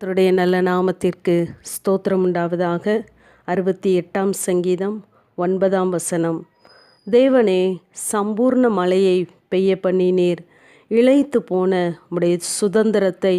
கர்த்தருடைய நல்ல நாமத்திற்கு ஸ்தோத்திரம் உண்டாவதாக. அறுபத்தி எட்டாம் சங்கீதம் ஒன்பதாம் வசனம். தேவனே சம்பூர்ண மழையை பெய்ய பண்ணினீர். இழைத்து போன உடைய சுதந்திரத்தை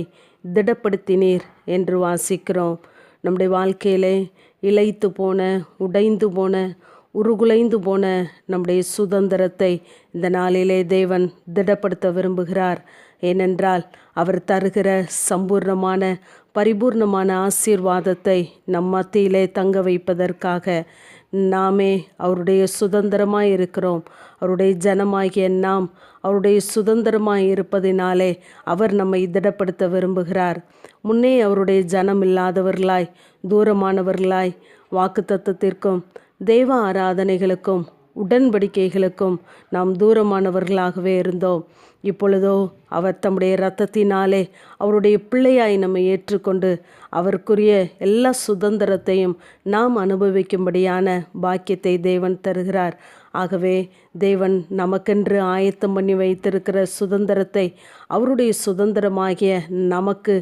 திடப்படுத்தினீர் என்று வாசிக்கிறோம். நம்முடைய வாழ்க்கையிலே இழைத்து போன உடைந்து போன உருகுலைந்து போன நம்முடைய சுதந்திரத்தை இந்த நாளிலே தேவன் திடப்படுத்த விரும்புகிறார். ஏனென்றால் அவர் தருகிற சம்பூர்ணமான பரிபூர்ணமான ஆசீர்வாதத்தை நம் மத்தியிலே தங்க வைப்பதற்காக நாமே அவருடைய சுதந்திரமாய் இருக்கிறோம். அவருடைய ஜனமாகிய நாம் அவருடைய சுதந்திரமாய் இருப்பதினாலே அவர் நம்மை திடப்படுத்த விரும்புகிறார். முன்னே அவருடைய ஜனம் இல்லாதவர்களாய் தூரமானவர்களாய் வாக்குத்தத்தத்திற்கும் தெய்வ ஆராதனைகளுக்கும் உடன்படிக்கைகளுக்கும் நாம் தூரமானவர்களாகவே இருந்தோம். இப்பொழுதோ அவர் தம்முடைய இரத்தத்தினாலே அவருடைய பிள்ளையாய் நம்மை ஏற்றுக்கொண்டு அவருக்குரிய எல்லா சுதந்திரத்தையும் நாம் அனுபவிக்கும்படியான பாக்கியத்தை தேவன் தருகிறார். ஆகவே தேவன் நமக்கென்று ஆயத்தம் பண்ணி வைத்திருக்கிற சுதந்திரத்தை அவருடைய சுதந்திரமாகிய நமக்கு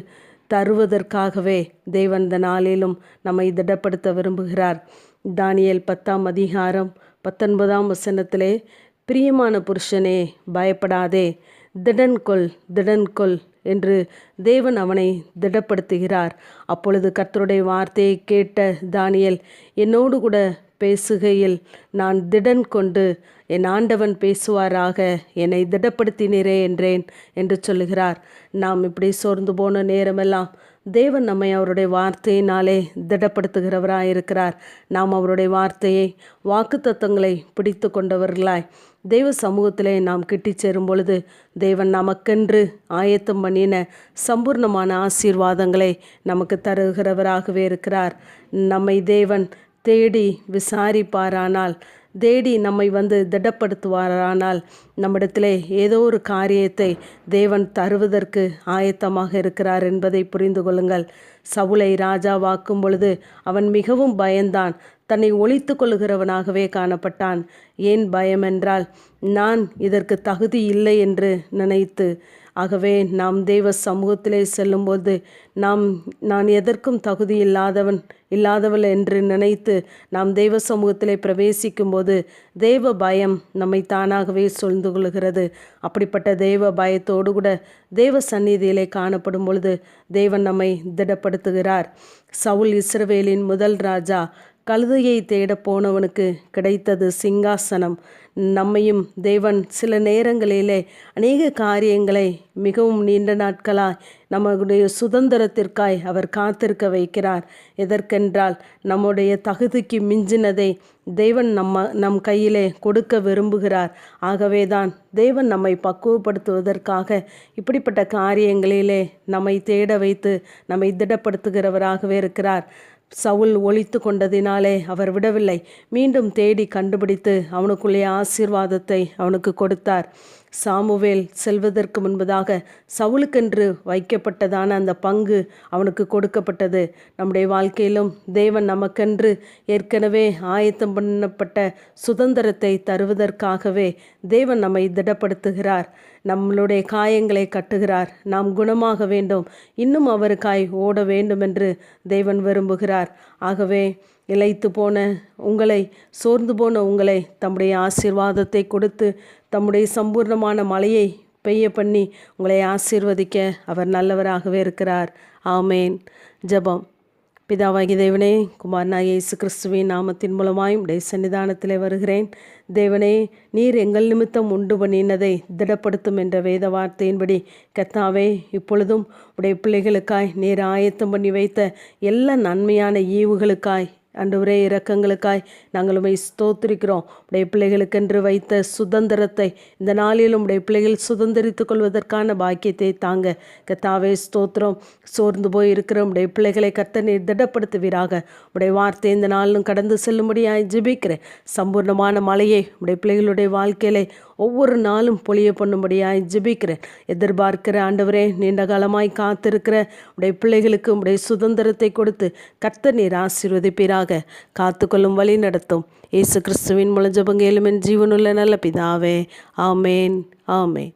தருவதற்காகவே தேவன் இந்த நாளிலும் நம்மை திடப்படுத்த விரும்புகிறார். தானியல் பத்தாம் அதிகாரம் பத்தொன்பதாம் வசனத்திலே பிரியமான புருஷனே பயப்படாதே. திடன்கொள் திடன்கொள் என்று தேவன் அவனை திடப்படுத்துகிறார். அப்பொழுது கர்த்தருடைய வார்த்தையை கேட்ட தானியல் என்னோடு கூட பேசுகையில் நான் திடன் கொண்டு என் ஆண்டவன் பேசுவாராக என்னை திடப்படுத்தினரே என்றேன் என்று சொல்லுகிறார். நாம் இப்படி சோர்ந்து போன நேரமெல்லாம் தேவன் நம்மை அவருடைய வார்த்தையினாலே திடப்படுத்துகிறவராக இருக்கிறார். நாம் அவருடைய வார்த்தையை வாக்கு தத்துவங்களை பிடித்து கொண்டவர்களாய் தெய்வ சமூகத்திலே நாம் கிட்டி சேரும் பொழுது தேவன் நமக்கென்று ஆயத்தம் பண்ணின சம்பூர்ணமான ஆசீர்வாதங்களை நமக்கு தருகிறவராகவே இருக்கிறார். நம்மை தேவன் தேடி விசாரிப்பாரானால் தேடி நம்மை வந்து திடப்படுத்துவாரானால் நம்மிடத்திலே ஏதோ ஒரு காரியத்தை தேவன் தருவதற்கு ஆயத்தமாக இருக்கிறார் என்பதை புரிந்து கொள்ளுங்கள். சவுளை ராஜாவாக்கும் பொழுது அவன் மிகவும் பயந்தான். தன்னை ஒழித்து கொள்கிறவனாகவே காணப்பட்டான். ஏன் பயம் என்றால் நான் இதற்கு தகுதி இல்லை என்று நினைத்து. ஆகவே நாம் தெய்வ சமூகத்திலே செல்லும்போது நாம் நான் எதற்கும் தகுதி இல்லாதவன் இல்லாதவள் என்று நினைத்து நாம் தெய்வ சமூகத்திலே பிரவேசிக்கும்போது தெய்வ பயம் நம்மை தானாகவே சொல்ந்து கொள்கிறது. அப்படிப்பட்ட தெய்வ பயத்தோடு கூட தெய்வ சந்நிதியிலே காணப்படும் பொழுது தேவன் நம்மை திடப்படுத்துகிறார். சவுல் இஸ்ரவேலின் முதல் ராஜா கழுதையை தேட போனவனுக்கு கிடைத்தது சிங்காசனம். நம்மையும் தேவன் சில நேரங்களிலே அநேக காரியங்களை மிகவும் நீண்ட நாட்களாய் நம்முடைய சுதந்திரத்திற்காய் அவர் காத்திருக்க வைக்கிறார். எதற்கென்றால் நம்முடைய தகுதிக்கு மிஞ்சினதை தேவன் நம்ம நம் கையிலே கொடுக்க விரும்புகிறார். ஆகவே தான் தேவன் நம்மை பக்குவப்படுத்துவதற்காக இப்படிப்பட்ட காரியங்களிலே நம்மை தேட வைத்து நம்மை திடப்படுத்துகிறவராகவே இருக்கிறார். சவுல் ஒழித்து கொண்டதினாலே அவர் விடவில்லை. மீண்டும் தேடி கண்டுபிடித்து அவனுக்குள்ளே ஆசீர்வாதத்தை அவனுக்கு கொடுத்தார். சாமுவேல் செல்வதற்கு முன்பதாக சவுலுக்கென்று வைக்கப்பட்டதான அந்த பங்கு அவனுக்கு கொடுக்கப்பட்டது. நம்முடைய வாழ்க்கையிலும் தேவன் நமக்கென்று ஏற்கனவே ஆயத்தம் பண்ணப்பட்ட சுதந்திரத்தை தருவதற்காகவே தேவன் நம்மை திடப்படுத்துகிறார். நம்மளுடைய காயங்களை கட்டுகிறார். நாம் குணமாக வேண்டும். இன்னும் அவருக்காய் ஓட வேண்டும் என்று தேவன் விரும்புகிறார். ஆகவே இழைத்து போன உங்களை சோர்ந்து போன உங்களை தம்முடைய ஆசீர்வாதத்தை கொடுத்து தம்முடைய சம்பூர்ணமான மழையை பெய்ய பண்ணி உங்களை ஆசீர்வதிக்க அவர் நல்லவராகவே இருக்கிறார். ஆமேன். ஜபம். பிதாவாகி தேவனே குமார்னா இயேசு கிறிஸ்துவின் நாமத்தின் மூலமாயும் உடைய சன்னிதானத்தில் வருகிறேன். தேவனே நீர் எங்கள் நிமித்தம் உண்டு பண்ணினதை திடப்படுத்தும் என்ற வேத வார்த்தையின்படி கத்தாவே இப்பொழுதும் உடைய பிள்ளைகளுக்காய் நீர் ஆயத்தம் பண்ணி வைத்த எல்லா நன்மையான ஈவுகளுக்காய் அன்றுவரே இரக்கங்களுக்காய் நாங்கள் உண்மை ஸ்தோத்திரிக்கிறோம். உடைய பிள்ளைகளுக்கென்று வைத்த சுதந்திரத்தை இந்த நாளிலும் உடைய பிள்ளைகள் சுதந்திரித்துக் கொள்வதற்கான பாக்கியத்தை தாங்க கத்தாவே ஸ்தோத்திரம். சோர்ந்து போய் இருக்கிற உடைய பிள்ளைகளை கத்த நீர் திடப்படுத்துவீராக. உடைய வார்த்தை இந்த நாளிலும் கடந்து செல்லும்படியாய் ஜிபிக்கிறேன். சம்பூர்ணமான மலையை உடைய பிள்ளைகளுடைய வாழ்க்கையிலே ஒவ்வொரு நாளும் பொழிய பண்ணும்படியாய் ஜெபிக்கிறேன். எதிர்பார்க்கிற ஆண்டவரே நீண்ட காலமாய் காத்திருக்கிற உடைய பிள்ளைகளுக்கு உடைய சுதந்திரத்தை கொடுத்து கர்த்த நீர் ஆசீர்வதிப்பீராக. காத்துக்கொள்ளும் வழி நடத்தும். இயேசு கிறிஸ்துவின் முழஜபங்க எலுமென் ஜீவனுள்ள நல்ல பிதாவே. ஆமேன். ஆமேன்.